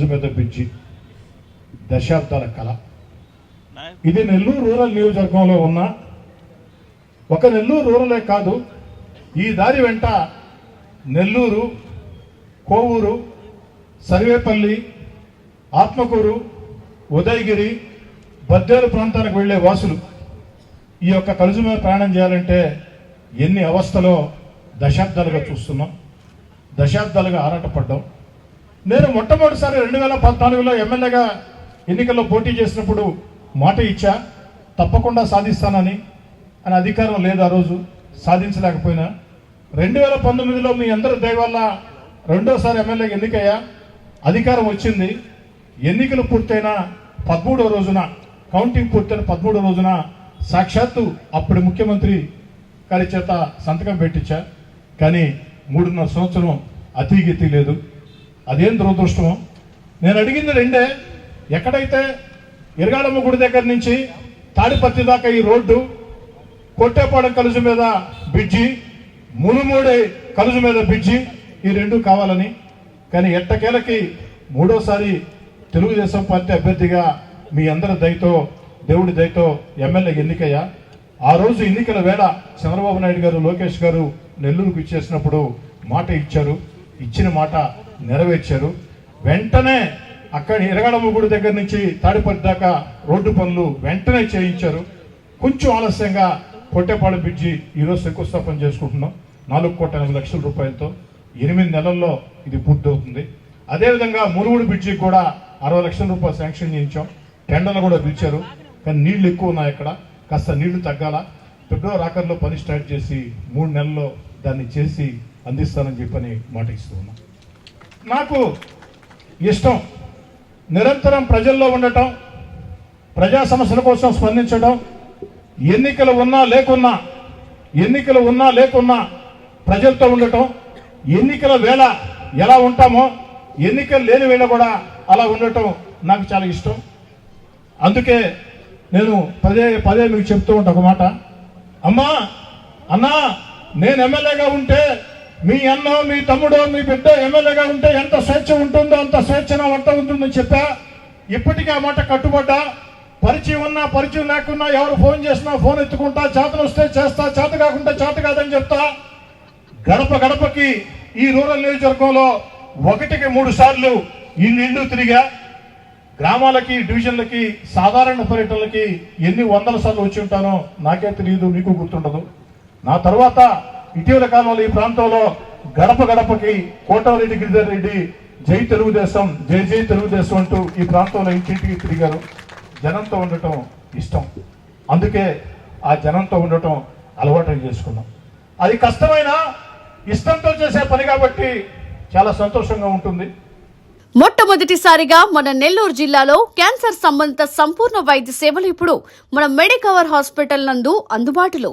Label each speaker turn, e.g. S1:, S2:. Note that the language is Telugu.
S1: మీద బ్రిడ్జి దశాబ్దాల కళ. ఇది నెల్లూరు రూరల్ నియోజకవర్గంలో ఉన్న ఒక నెల్లూరు రూరలే కాదు ఈ దారి వెంట నెల్లూరు కోవూరు సర్వేపల్లి ఆత్మకూరు ఉదయగిరి బద్దేలు ప్రాంతానికి వెళ్ళే వాసులు ఈ యొక్క కలుజు మీద ప్రయాణం చేయాలంటే ఎన్ని అవస్థలో దశాబ్దాలుగా చూస్తున్నాం. దశాబ్దాలుగా ఆరాటపడ్డాం. నేను మొట్టమొదటిసారి రెండు వేల పద్నాలుగులో ఎమ్మెల్యేగా ఎన్నికల్లో పోటీ చేసినప్పుడు మాట ఇచ్చా తప్పకుండా సాధిస్తానని అని అధికారం లేదు ఆ రోజు సాధించలేకపోయినా. రెండు వేల పంతొమ్మిదిలో మీ అందరి దయవల్ల రెండోసారి ఎమ్మెల్యేగా ఎన్నికయ్యా. అధికారం వచ్చింది. ఎన్నికలు పూర్తయిన పదమూడో రోజున కౌంటింగ్ పూర్తయిన పదమూడో రోజున సాక్షాత్తు అప్పుడు ముఖ్యమంత్రి గారి చేత సంతకం పెట్టించా. కానీ మూడున్నర సంవత్సరం అతిగతి లేదు. అదేం దురదృష్టమో నేను అడిగింది రెండే. ఎక్కడైతే ఇరగాళమ్మ గుడి దగ్గర నుంచి తాడిపత్తి దాకా ఈ రోడ్డు కొట్టేపాడు కలుజు మీద బ్రిడ్జి మునుమూడే కలుజు మీద బ్రిడ్జి ఈ రెండు కావాలని. కానీ ఎట్టకేలకి మూడోసారి తెలుగుదేశం పార్టీ అభ్యర్థిగా మీ అందరి దయతో దేవుడి దయతో ఎమ్మెల్యే ఎన్నికయ్యా. ఆ రోజు ఎన్నికల వేళ చంద్రబాబు నాయుడు గారు లోకేష్ గారు నెల్లూరుకు ఇచ్చేసినప్పుడు మాట ఇచ్చారు. ఇచ్చిన మాట నెరవేర్చారు. వెంటనే అక్కడ ఎరగడమ్మ గుడి దగ్గర నుంచి తాడిపల్లి దాకా రోడ్డు పనులు వెంటనే చేయించారు. కొంచెం ఆలస్యంగా కొట్టేపాడు బ్రిడ్జి ఈరోజు శంకుస్థాపన చేసుకుంటున్నాం. నాలుగు కోట్ల ఎనభై లక్షల రూపాయలతో ఎనిమిది నెలల్లో ఇది పూర్తవుతుంది. అదేవిధంగా మునుగుడు బ్రిడ్జి కూడా అరవై లక్షల రూపాయలు శాంక్షన్ చేయించాం. టెండర్లు కూడా పిలిచారు. కానీ నీళ్ళు ఎక్కువ ఉన్నాయి అక్కడ. కాస్త నీళ్ళు తగ్గాల? ఫిబ్రవరి ఆఖరిలో పని స్టార్ట్ చేసి మూడు నెలల్లో దాన్ని చేసి అందిస్తానని చెప్పని మాట ఇస్తూ ఉన్నాం నాకు ఇష్టం. నిరంతరం ప్రజల్లో ఉండటం ప్రజా సమస్యల కోసం స్పందించడం ఎన్నికలు ఉన్నా లేకున్నా ఎన్నికలు ఉన్నా లేకున్నా ప్రజలతో ఉండటం ఎన్నికల వేళ ఎలా ఉంటామో ఎన్నికలు లేని వేళ కూడా అలా ఉండటం నాకు చాలా ఇష్టం. అందుకే నేను పదే పదే మీకు చెప్తూ ఉంటా ఒక మాట. అమ్మా అన్నా నేను ఎమ్మెల్యేగా ఉంటే మీ అన్న మీ తమ్ముడు మీ బిడ్డ ఎమ్మెల్యేగా ఉంటే ఎంత స్వేచ్ఛ ఉంటుందో అంత స్వేచ్ఛ నా వంట ఉంటుందని చెప్పా. ఇప్పటికీ ఆ మాట కట్టుబడ్డా. పరిచయం ఉన్నా పరిచయం లేకున్నా ఎవరు ఫోన్ చేసినా ఫోన్ ఎత్తుకుంటా చేతను వస్తే చేస్తా చేత కాకుండా చేత కాదని చెప్తా. గడప గడపకి ఈ రూరల్ నియోజకవర్గంలో ఒకటికి మూడు సార్లు ఈ ఇల్లు తిరిగా. గ్రామాలకి డివిజన్లకి సాధారణ పర్యటనలకి ఎన్ని వందల సార్లు వచ్చి ఉంటానో నాకే తెలియదు మీకు గుర్తుండదు. నా తర్వాత ఇటీవల కాలంలో ఈ ప్రాంతంలో గడప గడపకి కోటారెడ్డి గిరిధర్ రెడ్డి జై తెలుగుదేశం జై జై తెలుగుదేశం అంటూ ఈ ప్రాంతంలో ఇంటింటికి తిరిగారు. జనంతో ఉండటం ఇష్టం. అందుకే ఆ జనంతో ఉండటం అలవాటు చేసుకున్నాం. అది కష్టమైన ఇష్టంతో చేసే పని కాబట్టి చాలా సంతోషంగా ఉంటుంది.
S2: మొట్టమొదటిసారిగా మన నెల్లూరు జిల్లాలో క్యాన్సర్ సంబంధిత సంపూర్ణ వైద్య సేవలు ఇప్పుడు మన మెడికవర్ హాస్పిటల్ నందు అందుబాటులో.